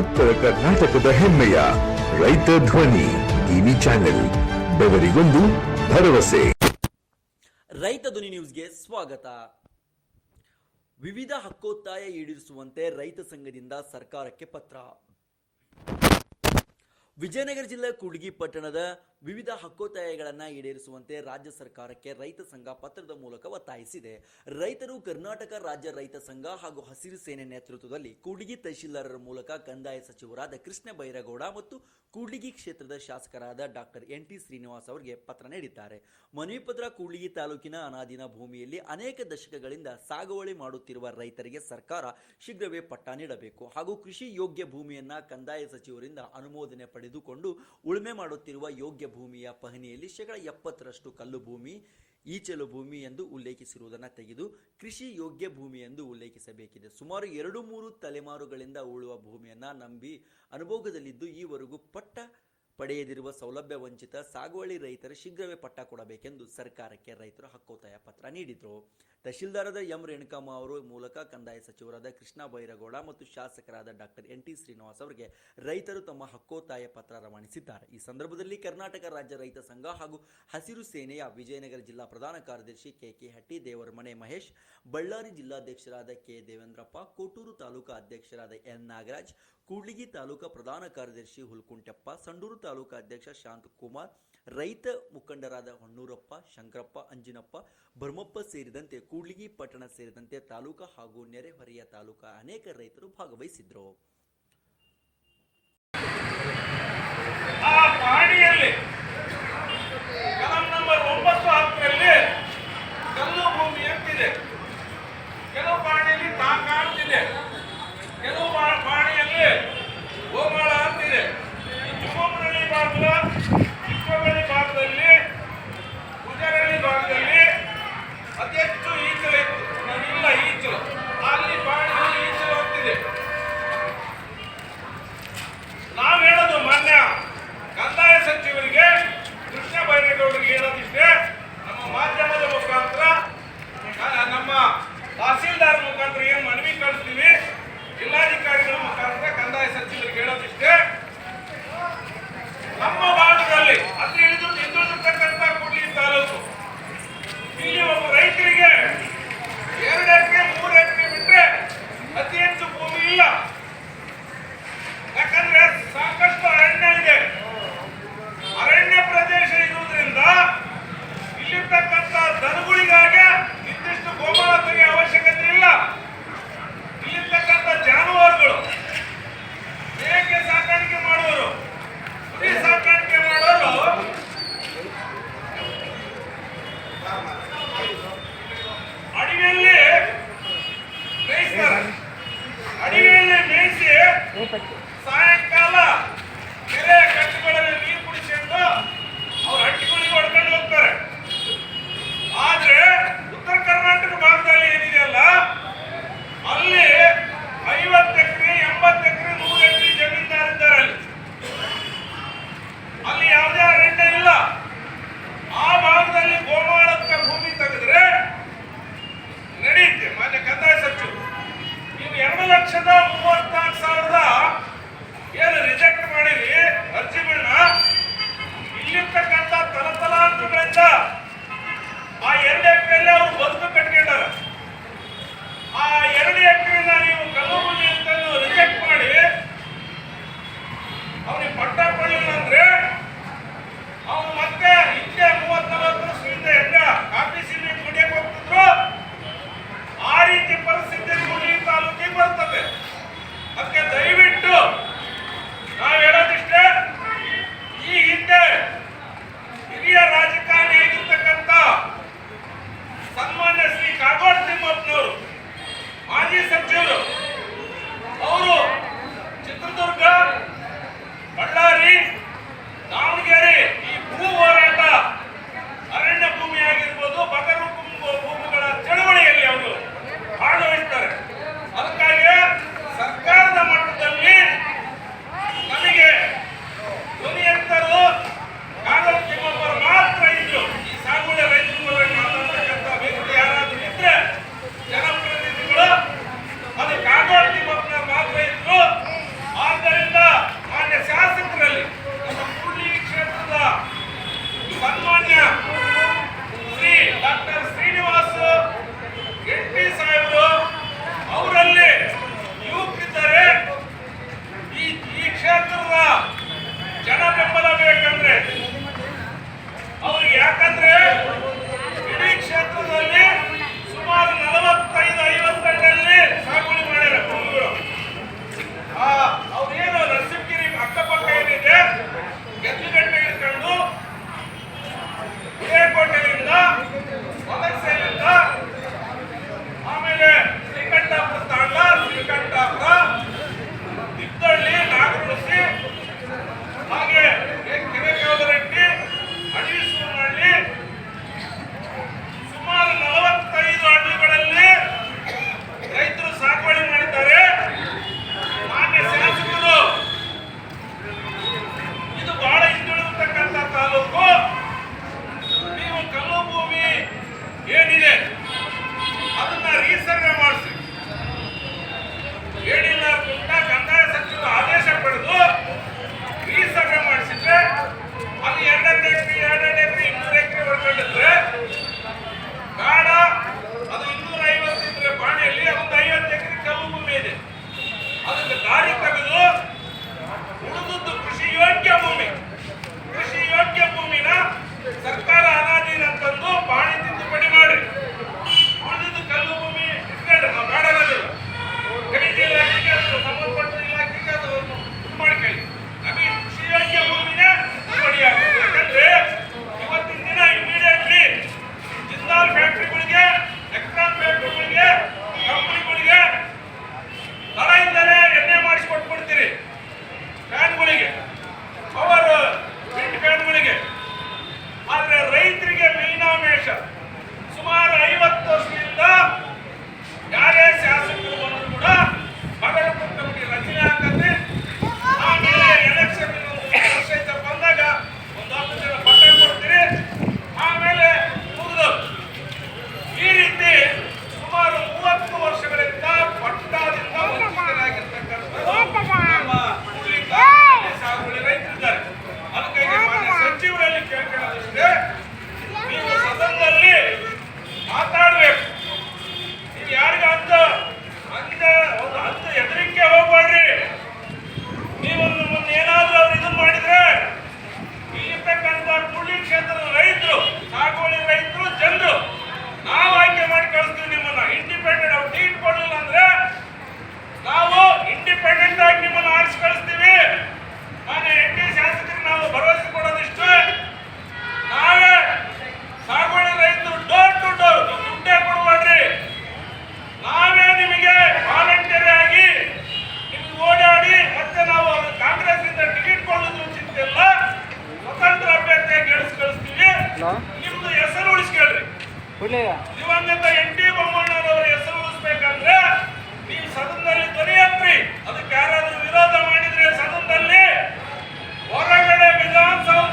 ಉತ್ತರ ಕರ್ನಾಟಕದ ಹೆಮ್ಮೆಯ ರೈತ ಧ್ವನಿ ಟಿವಿ ಚಾನೆಲ್, ಬೆವರಿಗೊಂದು ಭರವಸೆ. ರೈತ ಧ್ವನಿ ನ್ಯೂಸ್ಗೆ ಸ್ವಾಗತ. ವಿವಿಧ ಹಕ್ಕೊತ್ತಾಯ ಈಡೇರಿಸುವಂತೆ ರೈತ ಸಂಘದಿಂದ ಸರ್ಕಾರಕ್ಕೆ ಪತ್ರ. ವಿಜಯನಗರ ಜಿಲ್ಲೆ ಕೂಡ್ಗಿ ಪಟ್ಟಣದ ವಿವಿಧ ಹಕ್ಕೊತ್ತಾಯಗಳನ್ನು ಈಡೇರಿಸುವಂತೆ ರಾಜ್ಯ ಸರ್ಕಾರಕ್ಕೆ ರೈತ ಸಂಘ ಪತ್ರದ ಮೂಲಕ ಒತ್ತಾಯಿಸಿದೆ. ರೈತರು ಕರ್ನಾಟಕ ರಾಜ್ಯ ರೈತ ಸಂಘ ಹಾಗೂ ಹಸಿರು ಸೇನೆ ನೇತೃತ್ವದಲ್ಲಿ ಕೂಡಿಗಿ ತಹಶೀಲ್ದಾರರ ಮೂಲಕ ಕಂದಾಯ ಸಚಿವರಾದ ಕೃಷ್ಣ ಬೈರಗೌಡ ಮತ್ತು ಕೂಡ್ಲಿಗಿ ಕ್ಷೇತ್ರದ ಶಾಸಕರಾದ ಡಾಕ್ಟರ್ ಎನ್ ಟಿ ಶ್ರೀನಿವಾಸ್ ಅವರಿಗೆ ಪತ್ರ ನೀಡಿದ್ದಾರೆ. ಮನವಿ ಪತ್ರ ಕೂಡ್ಲಿಗಿ ತಾಲೂಕಿನ ಅನಾದಿನ ಭೂಮಿಯಲ್ಲಿ ಅನೇಕ ದಶಕಗಳಿಂದ ಸಾಗುವಳಿ ಮಾಡುತ್ತಿರುವ ರೈತರಿಗೆ ಸರ್ಕಾರ ಶೀಘ್ರವೇ ಪಟ್ಟ ನೀಡಬೇಕು ಹಾಗೂ ಕೃಷಿ ಯೋಗ್ಯ ಭೂಮಿಯನ್ನ ಕಂದಾಯ ಸಚಿವರಿಂದ ಅನುಮೋದನೆ ಪಡೆದುಕೊಂಡು ಉಳುಮೆ ಮಾಡುತ್ತಿರುವ ಯೋಗ್ಯ ಭೂಮಿಯ ಪಹಣಿಯಲ್ಲಿ ಶೇಕಡ ಎಪ್ಪತ್ತರಷ್ಟು ಕಲ್ಲು ಭೂಮಿ, ಈಚಲು ಭೂಮಿ ಎಂದು ಉಲ್ಲೇಖಿಸಿರುವುದನ್ನು ತೆಗೆದು ಕೃಷಿ ಯೋಗ್ಯ ಭೂಮಿ ಎಂದು ಉಲ್ಲೇಖಿಸಬೇಕಿದೆ. ಸುಮಾರು ಎರಡು ಮೂರು ತಲೆಮಾರುಗಳಿಂದ ಉಳುವ ಭೂಮಿಯನ್ನು ನಂಬಿ ಅನುಭೋಗದಲ್ಲಿದ್ದು ಈವರೆಗೂ ಪಟ್ಟ ಪಡೆಯದಿರುವ ಸೌಲಭ್ಯ ವಂಚಿತ ಸಾಗುವಳಿ ರೈತರ ಶೀಘ್ರವೇ ಪಟ್ಟ ಕೊಡಬೇಕೆಂದು ಸರ್ಕಾರಕ್ಕೆ ರೈತರು ಹಕ್ಕೊತ್ತಾಯ ಪತ್ರ ನೀಡಿದರು. ತಹಶೀಲ್ದಾರದ ಎಂ ರೇಣುಕಮ್ಮ ಅವರು ಮೂಲಕ ಕಂದಾಯ ಸಚಿವರಾದ ಕೃಷ್ಣ ಬೈರಗೌಡ ಮತ್ತು ಶಾಸಕರಾದ ಡಾಕ್ಟರ್ ಎನ್ ಟಿ ಶ್ರೀನಿವಾಸ್ ಅವರಿಗೆ ರೈತರು ತಮ್ಮ ಹಕ್ಕೊತ್ತಾಯ ಪತ್ರ ರವಾನಿಸಿದ್ದಾರೆ. ಈ ಸಂದರ್ಭದಲ್ಲಿ ಕರ್ನಾಟಕ ರಾಜ್ಯ ರೈತ ಸಂಘ ಹಾಗೂ ಹಸಿರು ಸೇನೆಯ ವಿಜಯನಗರ ಜಿಲ್ಲಾ ಪ್ರಧಾನ ಕಾರ್ಯದರ್ಶಿ ಕೆ ಕೆ ಹಟ್ಟಿ, ದೇವರಮನೆ ಮಹೇಶ್, ಬಳ್ಳಾರಿ ಜಿಲ್ಲಾಧ್ಯಕ್ಷರಾದ ಕೆ ದೇವೇಂದ್ರಪ್ಪ, ಕೋಟೂರು ತಾಲೂಕಾ ಅಧ್ಯಕ್ಷರಾದ ಎನ್ ನಾಗರಾಜ್ ಕೂಡ್ಲಿಗಿ ತಾಲೂಕಾ ಪ್ರಧಾನ ಕಾರ್ಯದರ್ಶಿ ಹುಲ್ಕುಂಟೆಪ್ಪ, ಸಂಡೂರು ತಾಲೂಕಾ ಅಧ್ಯಕ್ಷ ಶಾಂತಕುಮಾರ್, ರೈತ ಮುಖಂಡರಾದ ಹೊನ್ನೂರಪ್ಪ, ಶಂಕರಪ್ಪ, ಅಂಜಿನಪ್ಪ, ಭರ್ಮಪ್ಪ ಸೇರಿದಂತೆ ಕೂಡ್ಲಿಗಿ ಪಟ್ಟಣ ಸೇರಿದಂತೆ ತಾಲೂಕಾ ಹಾಗೂ ನೆರೆಹೊರೆಯ ತಾಲೂಕಾ ಅನೇಕ ರೈತರು ಭಾಗವಹಿಸಿದ್ರು. ಸಾಯಂಕಾಲ அவனை பட்டா ಶ್ರೀ ಡಾಕ್ಟರ್ ಶ್ರೀನಿವಾಸ್ ಎಂಟಿ ಸಾಹೇಬರು ಅವರಲ್ಲಿ ಯುವಕರಿದ್ದಾರೆ ಈ ಈ ಕ್ಷೇತ್ರದ ಜನ ಬೆಂಬಲ ಬೇಕಂದ್ರೆ. ಅವ್ರಿಗೆ ಯಾಕಂದ್ರೆ ಹಲೋ ನಿಮ್ದು ಹೆಸರು ಉಳಿಸ್ಕೊಳ್ರಿ ಹುಲಿಯ ದಿವಂಗತ ಎನ್ ಟಿ ಬೊಮ್ಮಣ್ಣನವರ ಹೆಸರು ಉಳಿಸ್ಬೇಕಂದ್ರೆ ನೀವು ಸದನದಲ್ಲಿ ಧ್ವನಿ ಅದಕ್ಕೆ ಯಾರಾದ್ರೂ ವಿರೋಧ ಮಾಡಿದ್ರೆ ಸದನದಲ್ಲಿ ಹೊರಗಡೆ ವಿಧಾನಸೌಧ